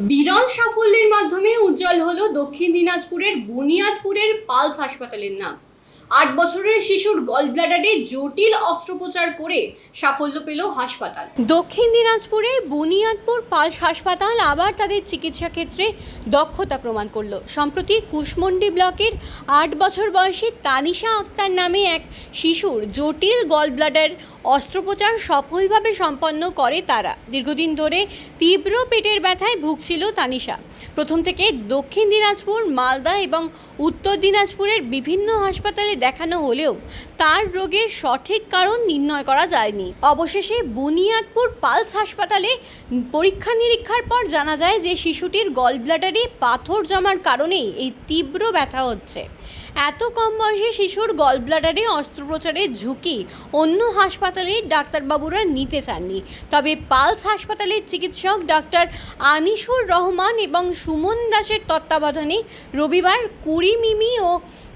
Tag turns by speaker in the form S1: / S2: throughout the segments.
S1: বিরল সাফল্যের মাধ্যমে উজ্জ্বল হলো দক্ষিণ দিনাজপুরের বুনিয়াদপুরের পালস হাসপাতালের নাম। আট বছরের শিশুর গল ব্লাডারে জটিল অস্ত্রোপচার করে সাফল্য পেল হাসপাতাল। দক্ষিণ দিনাজপুরে বুনিয়াদপুর পালস হাসপাতাল আবার তাদের চিকিৎসা ক্ষেত্রে দক্ষতা প্রমাণ করল। সম্প্রতি কুশমন্ডি ব্লকের আট বছর বয়সী তানিশা আক্তার নামে এক শিশুর জটিল গল ব্লাডার অস্ত্রোপচার সফলভাবে সম্পন্ন করে তারা। দীর্ঘদিন ধরে তীব্র পেটের ব্যথায় ভুগছিল তানিশা। প্রথম থেকে দক্ষিণ দিনাজপুর, মালদা এবং উত্তর দিনাজপুরের বিভিন্ন হাসপাতালে দেখানো হলেও তার রোগের সঠিক কারণ নির্ণয় করা যায়নি। অবশেষে বুনিয়াদপুর পালস হাসপাতালে পরীক্ষা নিরীক্ষার পর জানা যায় যে শিশুটির গল ব্লাডারে পাথর জমার কারণেই এই তীব্র ব্যথা হচ্ছে। এত কম বয়সে শিশুর গল ব্লাডারে অস্ত্রোপচারের ঝুঁকি। অন্য হাসপাতালে ডাক্তারবাবুরা নিতে চাননি। তবে পালস হাসপাতালের চিকিৎসক ডাক্তার আনিসুর রহমান এবং সুমন দাসের তত্ত্বাবধানে রবিবার কুড়ি মিমি ও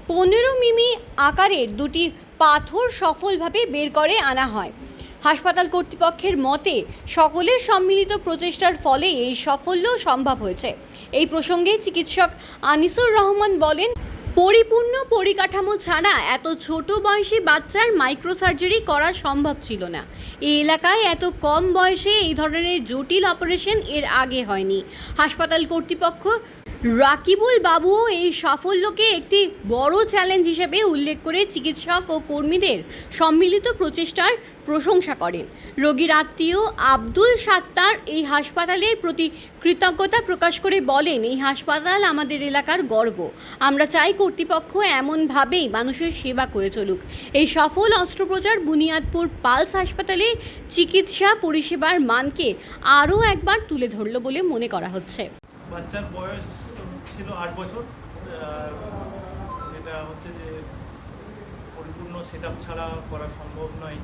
S1: পনেরো মিমি আকারের দুটি পাথর সফলভাবে বের করে আনা হয়। হাসপাতাল কর্তৃপক্ষের মতে, সকলের সম্মিলিত প্রচেষ্টার ফলে এই সাফল্য সম্ভব হয়েছে। এই প্রসঙ্গে চিকিৎসক আনিসুর রহমান বলেন পরিপূর্ণ পরিকাঠামো ছাড়া এত ছোট বয়সী বাচ্চার মাইক্রোসার্জারি করা সম্ভব ছিল না। এই এলাকায় এত কম বয়সে এই ধরনের জটিল অপারেশন এর আগে হয়নি। হাসপাতাল কর্তৃপক্ষ রাকিবুল বাবু এই সাফল্যকে একটি বড় চ্যালেঞ্জ হিসেবে উল্লেখ করে চিকিৎসক ও কর্মীদের সম্মিলিত প্রচেষ্টার প্রশংসা করেন। রোগীর আত্মীয় আব্দুল সাত্তার এই হাসপাতালের প্রতি কৃতজ্ঞতা প্রকাশ করে বলেন, এই হাসপাতাল আমাদের এলাকার গর্ব। আমরা চাই কর্তৃপক্ষ এমনভাবেই মানুষের সেবা করে চলুক। এই সফল অস্ত্রোপচার বুনিয়াদপুর পালস হাসপাতালের চিকিৎসা পরিষেবার মানকে আরও একবার তুলে ধরল বলে মনে করা হচ্ছে।
S2: বাচ্চার বয়স ছিল আট বছর এটা হচ্ছে যে পরিপূর্ণ সেট ছাড়া করা সম্ভব নয়।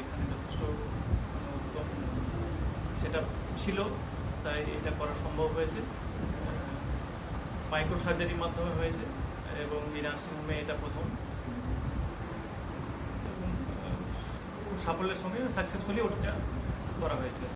S2: এখানে যথেষ্ট সেট ছিল, তাই এটা করা সম্ভব হয়েছে। মাইক্রো সার্জারির মাধ্যমে হয়েছে এবং এই নার্সিংহোমে এটা প্রথম। সাফল্যের সঙ্গে সাকসেসফুলি ওটা করা হয়েছে।